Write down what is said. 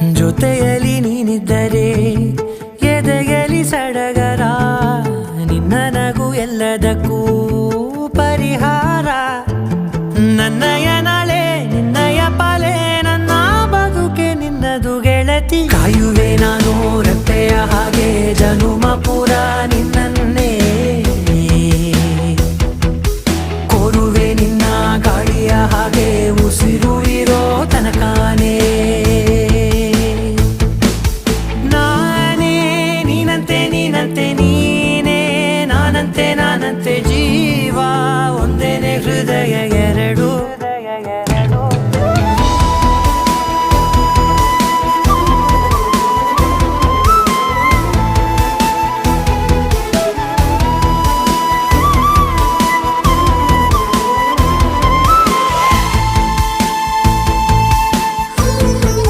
ಜೊತೆಯಲ್ಲಿ ನೀನಿದ್ದರೆ ಎದೆಯಲ್ಲಿ ಸಡಗರ, ನಿನ್ನ ನಗು ಎಲ್ಲದಕ್ಕೂ ಪರಿಹಾರ. ನನ್ನಯ ನಾಳೆ ನಿನ್ನಯ ಪಾಲೆ ನನ್ನ ಬದುಕೆ, ನಿನ್ನದು ಗೆಳತಿ. ಕಾಯುವೆ ನಾನು ರಕ್ತೆಯ ಹಾಗೆ, ಜನುಮ ಪೂರ ನಿನ್ನನ್ನೇ. ಕೋರುವೆ ನಿನ್ನ ಗಾಳಿಯ ಹಾಗೆ, ಉಸಿರು 내 그대에게